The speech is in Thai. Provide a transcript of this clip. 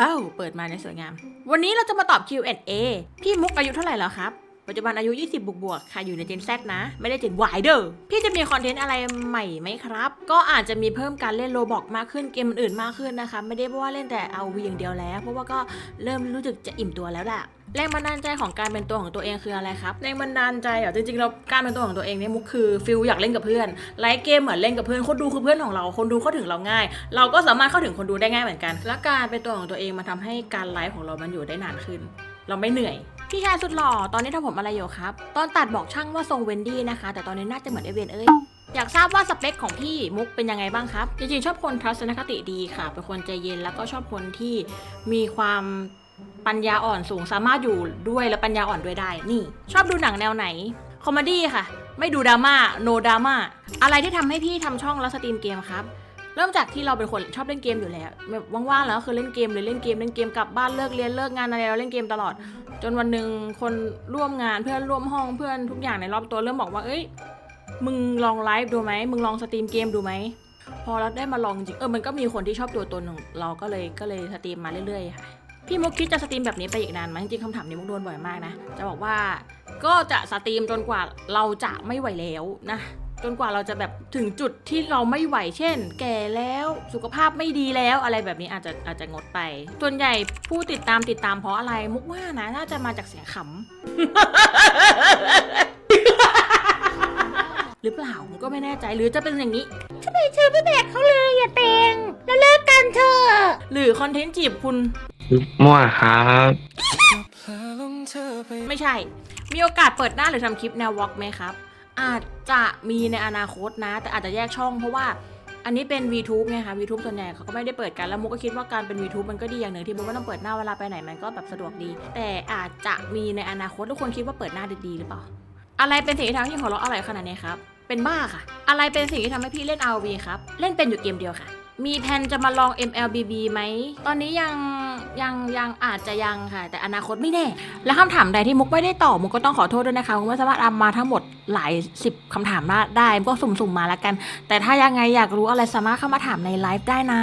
อ้าวเปิดมาในสวยงาม วันนี้เราจะมาตอบ Q&A พี่มุกอายุเท่าไหร่แล้วครับ ปัจจุบันอายุ 20 บวกๆค่ะ อยู่ใน Gen Z นะ ไม่ได้ Gen Y เด้อ พี่จะมีคอนเทนต์อะไรใหม่ไหมครับ ก็อาจจะมีเพิ่มการเล่นโลบอกมากขึ้น เกมอื่นมากขึ้นนะคะ ไม่ได้เพราะว่าเล่นแต่ RV อย่างเดียวแล้ว เพราะว่าก็เริ่มรู้สึกจะอิ่มตัวแล้วแหละแรงบันดาลใจของการเป็นตัวของตัวเองคืออะไรครับแรงบันดาลใจเหรอจริงๆแล้วการเป็นตัวของตัวเองเนี่ยมุกคือฟิลอยากเล่นกับเพื่อนไลฟ์เกมเหมือนเล่นกับเพื่อนคนดูคือเพื่อนของเราคนดูเข้าถึงเราง่าย เราก็สามารถเข้าถึงคนดูได้ง่ายเหมือนกัน และการเป็นตัวของตัวเองมันทำให้การไลฟ์ของเรามันอยู่ได้นานขึ้น เราไม่เหนื่อย พี่ชายสุดหล่อ ตอนนี้ทำผมอะไรอยู่ครับ ตอนตัดบอกช่างว่าทรงเวนดี้นะคะ แต่ตอนนี้น่าจะเหมือนเอเวนเอ้ย อยากทราบว่าสเปคของพี่มุกเป็นยังไงบ้างครับ จริงๆ ชอบคนทัศนคติดีค่ะ เป็นคนใจเย็นแล้วก็ชอบคนที่มีความปัญญาอ่อนสูงสามารถอยู่ด้วยและปัญญาอ่อนด้วยได้ นี่ ชอบดูหนังแนวไหน คอมเมดี้ค่ะ ไม่ดูดราม่า โนดราม่า อะไรที่ทำให้พี่ทำช่องแล้วสตรีมเกมครับ เริ่มจากที่เราเป็นคนชอบเล่นเกมอยู่แล้วแบบว่างๆแล้วก็คือเล่นเกมเลยเล่นเกมเล่นเกมกลับบ้านเลิกเรียนเลิกงานอะไรเราเล่นเกมตลอด จนวันหนึ่งคนร่วมงานเพื่อนร่วมห้องเพื่อนทุกอย่างในรอบตัวเริ่มบอกว่าเอ้ยมึงลองไลฟ์ดูไหมมึงลองสตรีมเกมดูไหมพอเราได้มาลองจริงเออมันก็มีคนที่ชอบตัวตนของเราก็เลยก็เลยสตรีมมาเรื่อยๆค่ะพี่มุกคิดจะสตรีมแบบนี้ไปอีกนานไหมจริงๆคำถามนี้มุกโดนบ่อยมากนะ จะบอกว่าก็จะสตรีมจนกว่าเราจะไม่ไหวแล้วนะ จนกว่าเราจะแบบถึงจุดที่เราไม่ไหวเช่น แก่แล้วสุขภาพไม่ดีแล้วอะไรแบบนี้อาจจะอาจจะงดไป ส่วนใหญ่ผู้ติดตามติดตามเพราะอะไรมุกว่านะน่าจะมาจากเสียงขำหรือเปล่ามุกก็ไม่แน่ใจหรือจะเป็นอย่างนี้ทำไมเธอไม่แบกเขาเลยอย่าเตงแล้วเลิกกันเธอะหรือคอนเทนต์จีบคุณมั่วครับไม่ใช่ มีโอกาสเปิดหน้าหรือทำคลิปแนววอล์กไหมครับ อาจจะมีในอนาคตนะ แต่อาจจะแยกช่องเพราะว่าอันนี้เป็น VTube ไงคะ VTube ส่วนใหญ่เขาก็ไม่ได้เปิดกัน แล้วมุกก็คิดว่าการเป็น VTube มันก็ดีอย่างหนึ่งที่มุกไม่ต้องเปิดหน้าเวลาไปไหนมันก็แบบสะดวกดี แต่อาจจะมีในอนาคตทุกคนคิดว่าเปิดหน้าดีๆหรือเปล่า อะไรเป็นสิ่งที่ทำให้หัวเราะอร่อยขนาดนี้ครับ เป็นบ้าค่ะ อะไรเป็นสิ่งที่ทำให้พี่เล่น RV ครับ เล่นเป็นอยู่เกมเดียวค่ะ มีแผนจะมาลอง MLBB ไหม ตอนนี้ยัง ยังยังอาจจะยังค่ะ แต่อนาคตไม่แน่ และคำถามใดที่มุกไม่ได้ตอบมุกก็ต้องขอโทษด้วยนะคะมุกไม่สามารถเอามาทั้งหมดหลายสิบคำถามมาได้มุกก็สุ่มๆมาแล้วกัน แต่ถ้ายังไงอยากรู้อะไรสามารถเข้ามาถามในไลฟ์ได้นะ